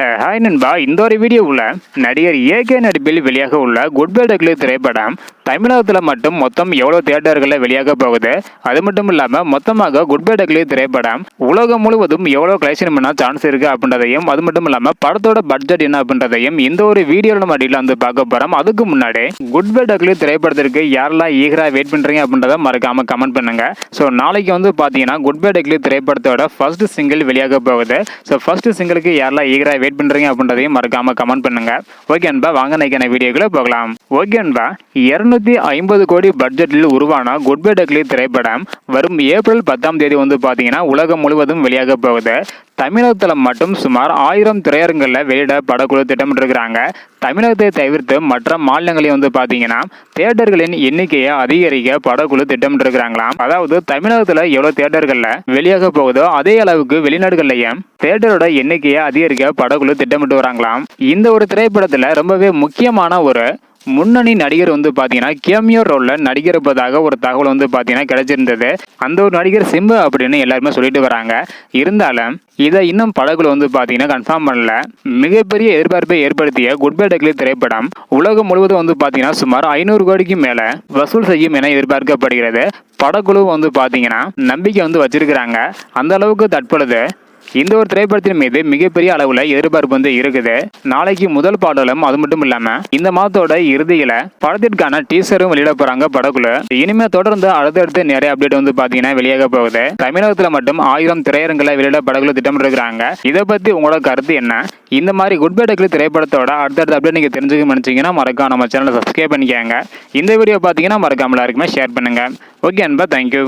Hi நண்பா. இந்த ஒரு வீடியோவில் நடிகர் ஏகே நடிப்பில் வெளியாக உள்ள குட் பை டக்லி திரைப்படம் தமிழகத்தில் மட்டும் மொத்தம் எவ்வளோ தியேட்டர்களில் வெளியாக போகுது? அது மட்டும் இல்லாமல் மொத்தமாக குட் பை டக்லி திரைப்படம் உலகம் முழுவதும் எவ்வளோ கலெக்ஷன் பண்ண சான்ஸ் இருக்கு அப்படின்றதையும் அது மட்டும் இல்லாமல் படத்தோட பட்ஜெட் என்ன அப்படின்றதையும் இந்த ஒரு வீடியோவில் நம்ம வந்து பார்க்க போகிறோம் அதுக்கு முன்னாடி குட் பை டக்லி திரைப்படத்திற்கு யாரெல்லாம் ஈகராக வெயிட் பண்ணுறீங்க அப்படின்றத மறக்காமல் கமெண்ட் பண்ணுங்க. ஸோ நாளைக்கு வந்து பார்த்தீங்கன்னா குட் பை டக்லி திரைப்படத்தோட ஃபர்ஸ்ட் சிங்கிள் வெளியாக போகுது. ஸோ ஃபர்ஸ்ட் சிங்கிளுக்கு யாரெல்லாம் ஈகராக வெயிட் பண்ணுறீங்க அப்படின்றதையும் மறக்காம கமெண்ட் பண்ணுங்க. ஓகே அன்பா வாங்க நைக்கான வீடியோக்குள்ள போகலாம். ஓகே அன்பா இருநூத்தி ஐம்பது கோடி பட்ஜெட்டில் உருவான குட் பை டக்லி திரைப்படம் வரும் ஏப்ரல் பத்தாம் தேதி வந்து பார்த்தீங்கன்னா உலகம் முழுவதும் வெளியாக போகுது. தமிழகத்தில் மட்டும் சுமார் ஆயிரம் திரையரங்களில் வெளியிட படக்குழு திட்டமிட்டிருக்கிறாங்க. தமிழகத்தை தவிர்த்து மற்ற மாநிலங்களையும் வந்து பார்த்தீங்கன்னா தேட்டர்களின் எண்ணிக்கையை அதிகரிக்க படக்குழு திட்டமிட்டிருக்கிறாங்களாம். அதாவது தமிழகத்தில் எவ்வளோ தேட்டர்களில் வெளியாக போகுதோ அதே அளவுக்கு வெளிநாடுகள்லையும் தேட்டரோட எண்ணிக்கையை அதிகரிக்க படக்குழு திட்டமிட்டு வராங்களாம். இந்த ஒரு திரைப்படத்தில் ரொம்பவே முக்கியமான ஒரு முன்னணி நடிகர் வந்து பார்த்தீங்கன்னா கேமியோ ரோலில் நடிகர் இருப்பதாக ஒரு தகவல் வந்து பார்த்தீங்கன்னா கிடைச்சிருந்தது. அந்த ஒரு நடிகர் சிம்பு அப்படின்னு எல்லாருமே சொல்லிட்டு வராங்க. இருந்தாலும் இதை இன்னும் படகுல வந்து பார்த்தீங்கன்னா கன்ஃபார்ம் பண்ணல. மிகப்பெரிய எதிர்பார்ப்பை ஏற்படுத்திய குட் பை டக்லி திரைப்படம் உலகம் முழுவதும் வந்து பார்த்தீங்கன்னா சுமார் ஐநூறு கோடிக்கு மேலே வசூல் செய்யும் என எதிர்பார்க்கப்படுகிறது. படக்குழு வந்து பார்த்தீங்கன்னா நம்பிக்கை வந்து வச்சிருக்கிறாங்க. அந்த அளவுக்கு தற்பொழுது இந்த ஒரு திரைப்படத்தின் மீது மிகப்பெரிய அளவில் எதிர்பார்ப்பு வந்து இருக்குது. நாளைக்கு முதல் பாடலும் அது மட்டும் இல்லாம இந்த மாதத்தோட இறுதியில படத்திற்கான டீசரும் வெளியிட போறாங்க படக்குழு. இனிமே தொடர்ந்து அடுத்தடுத்து நிறைய அப்டேட் வந்து பாத்தீங்கன்னா வெளியாக போகுது. தமிழகத்துல மட்டும் ஆயிரம் திரையரங்களை வெளியிட படகுல திட்டமிட்டிருக்கிறாங்க. இதை பத்தி உங்களோட கருத்து என்ன? இந்த மாதிரி குட் பை டக்லி திரைப்படத்தோட அடுத்தடுத்த அப்டேட் நீங்க தெரிஞ்சுக்க நினைச்சீங்கன்னா மறக்காம நம்ம சேனலை சப்ஸ்கிரைப் பண்ணிக்கோங்க. இந்த வீடியோ பாத்தீங்கன்னா மறக்காம எல்லாருக்குமே ஷேர் பண்ணுங்க. ஓகே அன்பா தேங்க்யூ